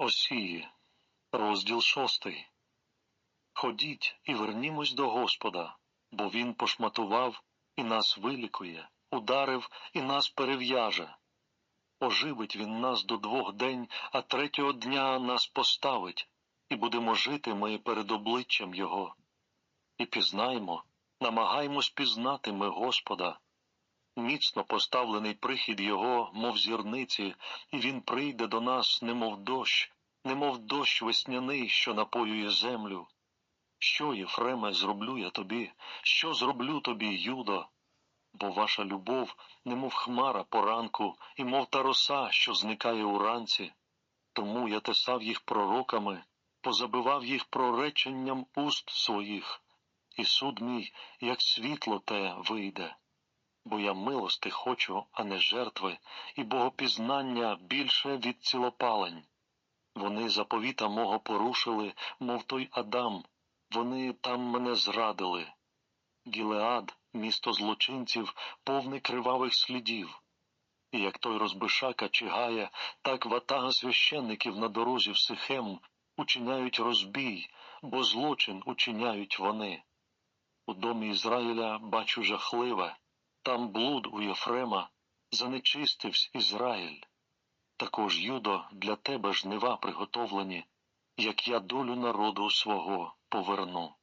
Осії, розділ шостий. Ходіть і вернімось до Господа, бо Він пошматував і нас вилікує, ударив і нас перев'яже. Оживить він нас до двох день, а третього дня нас поставить, і будемо жити ми перед обличчям Його. І пізнаємо, намагаймось пізнати ми Господа. Міцно поставлений прихід Його, мов зірниці, і Він прийде до нас, немов дощ, немов дощ весняний, що напоює землю. Що, Єфреме, зроблю я тобі, що зроблю тобі, Юдо? Бо ваша любов, немов хмара поранку, і мов та роса, що зникає уранці. Тому я тесав їх пророками, позабивав їх прореченням уст своїх, і суд мій, як світло те, вийде. Бо я милости хочу, а не жертви, і богопізнання більше від цілопалень. Вони заповіта мого порушили, мов той Адам, вони там мене зрадили. Гілеад, місто злочинців, повне кривавих слідів. І як той розбишака чигає, так ватага священників на дорозі в Сихем учиняють розбій, бо злочин учиняють вони. У домі Ізраїля бачу жахливе, там блуд у Єфрема, занечистивсь Ізраїль. Також, Юдо, для тебе жнива приготовлені, як я долю народу свого поверну.